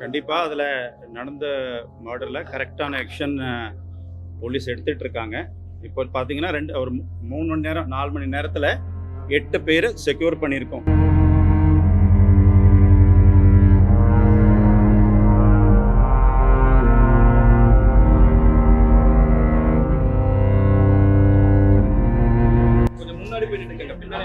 கண்டிப்பாக அதில் நடந்த மர்டரில் கரெக்டான ஆக்ஷன் போலீஸ் எடுத்துகிட்டு இருக்காங்க இப்போ பார்த்தீங்கன்னா ரெண்டு ஒரு மூணு மணி நேரம் நாலு மணி நேரத்தில் எட்டு பேர் செக்யூர் பண்ணியிருக்கோம். கொஞ்சம் முன்னாடி போய் பின்னாடி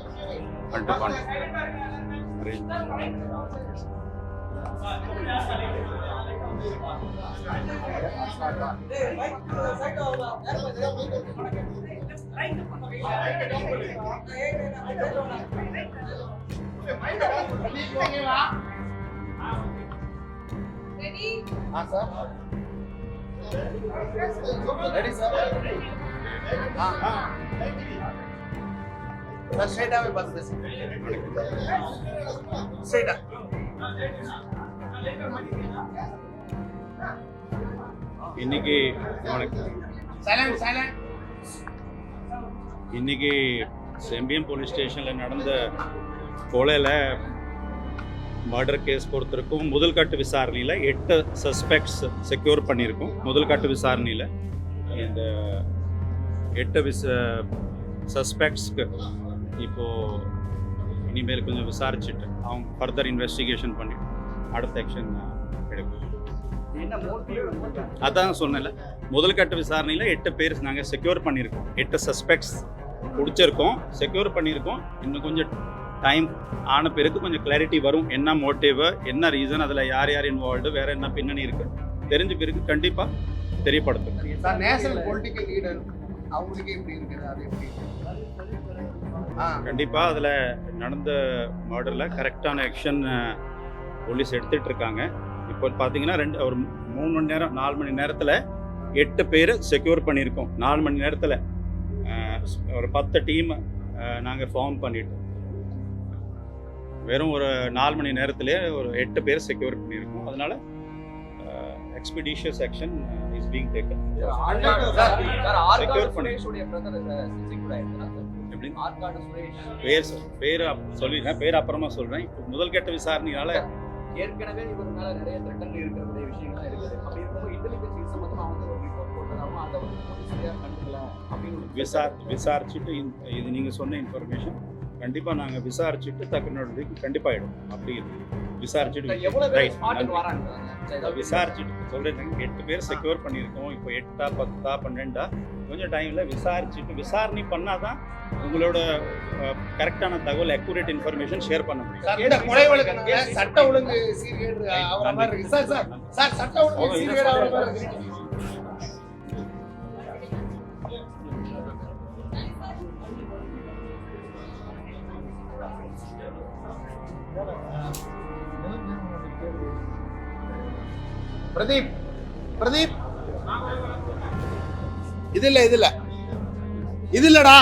அல்ட்டு பண்ணுங்க ரெடி ஆ சார் ரெடி சார் ஆ ஆ thank you Away bus this. Straight up. இன்னைக்கு silent. இன்னைக்கு செம்பியம் போலீஸ் ஸ்டேஷனில் நடந்த கொலையில் மர்டர் கேஸ் பொறுத்திருக்கும் முதல்கட்டு விசாரணையில் எட்டு சஸ்பெக்ட்ஸ் செக்யூர் பண்ணியிருக்கோம் முதல்கட்டு விசாரணையில் இந்த எட்டு விச சஸ்பெக்ட்ஸ்க்கு இப்போது இனிமேல் கொஞ்சம் விசாரிச்சுட்டு அவங்க ஃபர்தர் இன்வெஸ்டிகேஷன் பண்ணி அடுத்த ஆக்ஷன் எடுக்கும் அதான் சொன்னேன்ல. முதல்கட்ட விசாரணையில் எட்டு பேர் நாங்கள் செக்யூர் பண்ணியிருக்கோம். எட்டு சஸ்பெக்ட்ஸ் பிடிச்சிருக்கோம் செக்யூர் பண்ணியிருக்கோம். இன்னும் கொஞ்சம் டைம் ஆன பிறகு கொஞ்சம் கிளாரிட்டி வரும். என்ன மோட்டிவ் என்ன ரீசன் அதில் யார் யார் இன்வால்வ்டு வேற என்ன பின்னணி இருக்கு தெரிஞ்ச பிறகு கண்டிப்பாக தெரியப்படுத்தும். national political leader. அவங்களுக்கு எப்படி இருக்குது அது எப்படி கண்டிப்பாக அதில் நடந்த மர்டரில் கரெக்டான ஆக்ஷன் போலீஸ் எடுத்துகிட்டு இருக்காங்க. இப்போ பார்த்தீங்கன்னா ரெண்டு ஒரு மூணு மணி நேரம் நாலு மணி நேரத்தில் எட்டு பேர் செக்யூர் பண்ணியிருக்கோம். நாலு மணி நேரத்தில் ஒரு பத்து டீம் நாங்கள் ஃபார்ம் பண்ணிட்டோம். வெறும் ஒரு நாலு மணி நேரத்திலே ஒரு எட்டு பேர் செக்யூர் பண்ணியிருக்கோம். அதனால் expeditious action is being taken பேர் பேர் சொல்லிடுறேன். பேர் அப்புறமா சொல்றேன். இப்போ முதல் கட்ட விசாரணையால ஏற்கனவே இவர் மேல நிறைய த்ரெட்டன் இருக்கிற விஷயங்கள்லாம் இருக்குது. அப்படி இருக்கும்போது இன்டெலிஜென்ஸ் சம்பந்தமா வந்து ஒரு ரிப்போர்ட் போட்டதாகவும் அதை வந்து போலீஸ் சரியா கண்டுக்கல அப்படின்னு ஒரு விசார் விசாரிச்சுட்டு இது நீங்க சொன்ன இன்ஃபர்மேஷன் கண்டிப்பா நாங்க விசாரிச்சுட்டு தக்க நடவடிக்கை கண்டிப்பா ஆயிடும் அப்படி இருக்கு. விசாரிச்சுட்டு விசாரிச்சுட்டு சொல்றேன். எட்டு பேர் செக்யூர் பண்ணியிருக்கோம். இப்போ எட்டா பத்தா பன்னெண்டா கொஞ்சம் டைம்ல விசாரிச்சுட்டு விசாரணை பண்ணாதான் உங்களோட கரெக்டான தகவல் அக்யூரேட் இன்ஃபர்மேஷன் ஷேர் பண்ண முடியும். கொலை வழக்குனால சட்ட ஒழுங்கு சீர்கேடு ஆகிற மாதிரி இருக்கு? சார் சார் சார் சட்ட ஒழுங்கு சீர்கேடு பிரதீப் பிரதீப். இது இல்ல இது இல்ல. இது இல்லடா.